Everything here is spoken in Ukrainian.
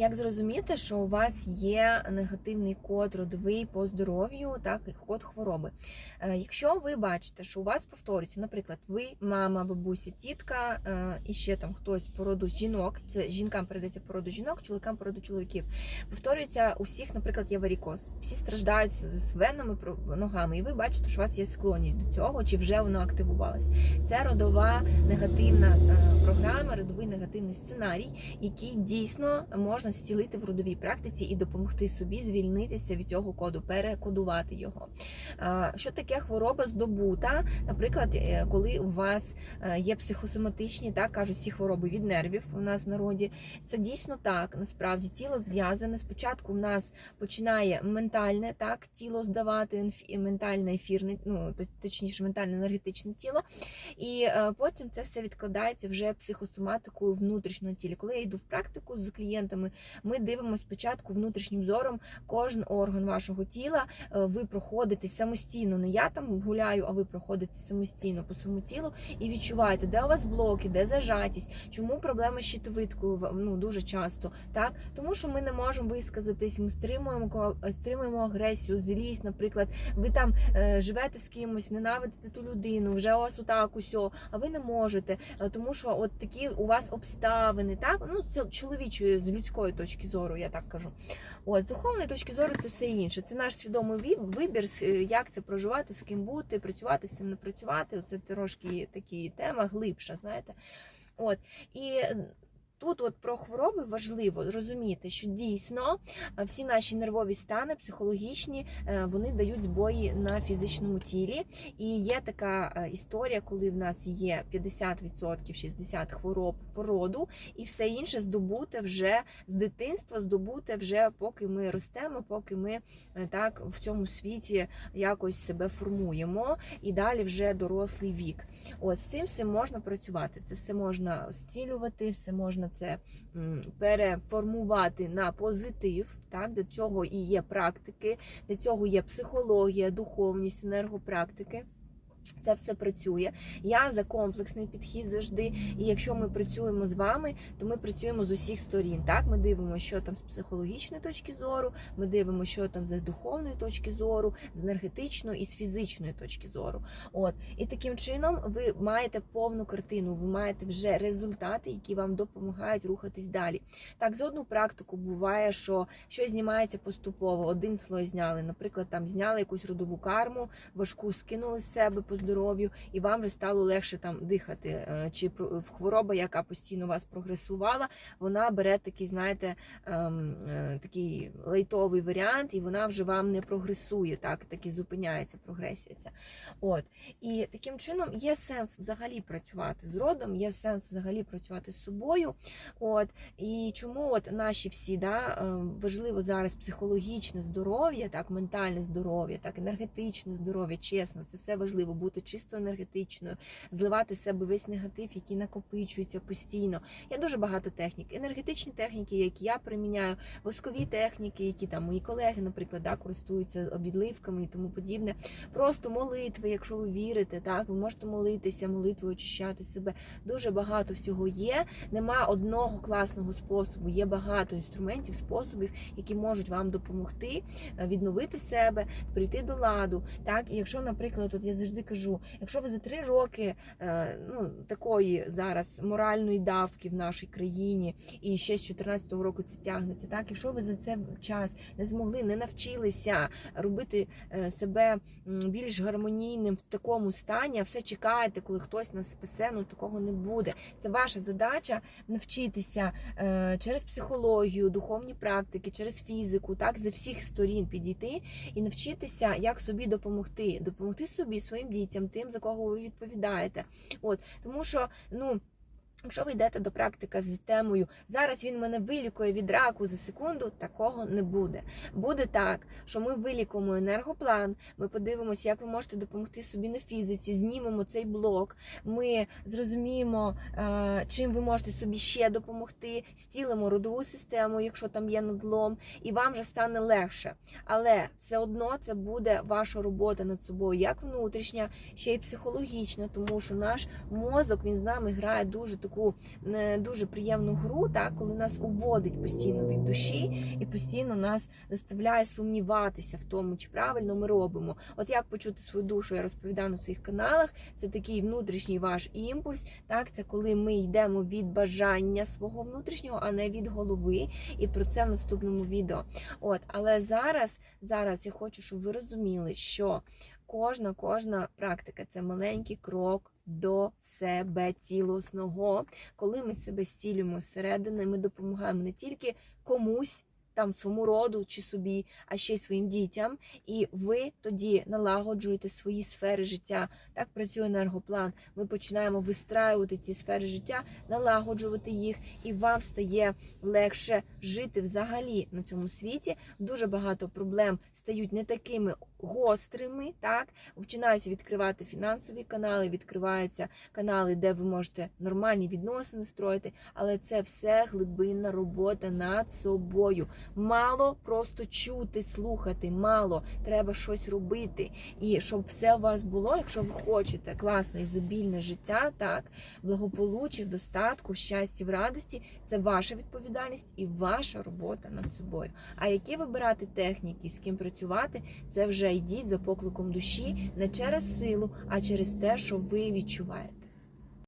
Як зрозуміти, що у вас є негативний код родовий по здоров'ю, так і код хвороби? Е, Якщо ви бачите, що у вас повторюється, наприклад, ви мама, бабуся, тітка е, і ще там хтось по роду жінок, це жінкам передається по роду жінок, чоловікам по роду чоловіків. Повторюється у всіх, наприклад, є варікоз. Всі страждають з венами ногами, і ви бачите, що у вас є склонність до цього, чи вже воно активувалось. Це родова негативна е, програма, родовий негативний сценарій, який дійсно можна зцілити в родовій практиці і допомогти собі звільнитися від цього коду, перекодувати його. Що таке хвороба здобута? Наприклад, е, коли у вас е, є психосоматичні, так кажуть всі хвороби від нервів у нас в народі. Це дійсно так. Насправді тіло зв'язане. Спочатку в нас починає ментальне так тіло здавати, ментальне ефірне, ну точніше, ментальне енергетичне тіло. І е, потім це все відкладається вже психосоматикою внутрішнього тіла. Коли я йду в практику з клієнтами, ми дивимося спочатку внутрішнім зором кожен орган вашого тіла. е, Ви проходите самостійно. Не я там гуляю, а ви проходите самостійно по своєму тілу і відчуваєте, де у вас блоки, де зажатість, чому проблеми з щитовидкою ну дуже часто. Так, тому що ми не можемо висказатись, ми стримуємо стримуємо агресію, злість, наприклад, ви там е, живете з кимось, ненавидите ту людину, вже у вас отак усьо, а ви не можете, е, тому що от такі у вас обставини, так ну це чоловічої з людської точки зору, я так кажу. От з духовної точки зору це все інше. Це наш свідомий вибір, як це проживати, з ким бути, працювати з цим не працювати. Це трошки такі тема глибша, знаєте. От і. Тут от про хвороби важливо розуміти, що дійсно е, всі наші нервові стани, психологічні, е, вони дають збої на фізичному тілі. І є така е, історія, коли в нас є 50%, 60 хвороб породу, і все інше здобуте вже з дитинства, здобуте вже поки ми ростемо, поки ми так в цьому світі якось себе формуємо, і далі вже дорослий вік. От з цим все можна працювати. Це все можна зцілювати, все можна це переформувати на позитив. Так, до цього і є практики, для цього є психологія, духовність, енергопрактики. Це все працює. Я за комплексний підхід завжди. І якщо ми працюємо з вами, то ми працюємо з усіх сторін. Так, ми дивимося, що там з психологічної точки зору, ми дивимося, що там з духовної точки зору, з енергетичної і з фізичної точки зору. От і таким чином ви маєте повну картину, ви маєте вже результати, які вам допомагають рухатись далі. Так, з одну практику буває, що щось знімається поступово. Один слой зняли, наприклад, там зняли якусь родову карму, важку скинули з себе по здоров'ю, і вам вже стало легше там дихати. Е, Чи про- хвороба, яка постійно вас прогресувала, вона бере такий, знаєте, ем, е, такий лайтовий варіант, і вона вже вам не прогресує, так таки зупиняється прогресія. Ця. От і таким чином є сенс взагалі працювати з родом, є сенс взагалі працювати з собою. От і чому от наші всі да е, важливо зараз психологічне здоров'я, так ментальне здоров'я, так енергетичне здоров'я, чесно, це все важливо бути чисто енергетичною, зливати з себе весь негатив, який накопичується постійно. Є дуже багато технік. Енергетичні техніки, які я приміняю, воскові техніки, які там мої колеги, наприклад, да, користуються відливками і тому подібне. Просто молитви, якщо ви вірите, так ви можете молитися, молитвою очищати себе. Дуже багато всього є. Нема одного класного способу. Є багато інструментів, способів, які можуть вам допомогти е, відновити себе, прийти до ладу. Так, і якщо, наприклад, от я завжди кажу, якщо ви за три роки е, ну такої зараз моральної давки в нашій країні, і ще з 14-го року це тягнеться, так? Якщо ви за цей час не змогли, не навчилися робити е, себе більш гармонійним в такому стані, а все чекаєте, коли хтось нас спасе, ну такого не буде. Це ваша задача навчитися е, через психологію, духовні практики, через фізику, так з всіх сторін підійти і навчитися, як собі допомогти, допомогти собі, своїм дітям, тим, за кого ви відповідаєте. От тому що ну. Якщо ви йдете до практика з темою зараз він мене вилікує від раку за секунду, такого не буде. Буде так, що ми вилікуємо енергоплан, ми подивимося, як ви можете допомогти собі на фізиці, знімемо цей блок. Ми зрозуміємо, е, чим ви можете собі ще допомогти, стілимо родову систему, якщо там є надлом, і вам вже стане легше. Але все одно це буде ваша робота над собою, як внутрішня, ще й психологічна, тому що наш мозок він з нами грає дуже таку таку не дуже приємну гру, так коли нас уводить постійно від душі і постійно нас заставляє сумніватися в тому, чи правильно ми робимо. От як почути свою душу, я розповідаю на своїх каналах. Це такий внутрішній ваш імпульс. Так, це коли ми йдемо від бажання свого внутрішнього, а не від голови. І про це в наступному відео. От, але зараз, зараз я хочу, щоб ви розуміли, що кожна кожна практика це маленький крок до себе цілосного. Коли ми себе зцілюємо зсередини, ми допомагаємо не тільки комусь. Там своєму роду чи собі, а ще й своїм дітям, і ви тоді налагоджуєте свої сфери життя. Так працює енергоплан. Ми починаємо вистраювати ці сфери життя, налагоджувати їх, і вам стає легше жити взагалі на цьому світі. Дуже багато проблем стають не такими гострими. Так починаються відкривати фінансові канали, відкриваються канали, де ви можете нормальні відносини строїти, але це все глибинна робота над собою. Мало просто чути, слухати, мало треба щось робити. І щоб все у вас було, якщо ви хочете класне ізобільне життя, так благополуччя, достатку, в щасті, в радості, це ваша відповідальність і ваша робота над собою. А які вибирати техніки, з ким працювати, це вже йдіть за покликом душі не через силу, а через те, що ви відчуваєте.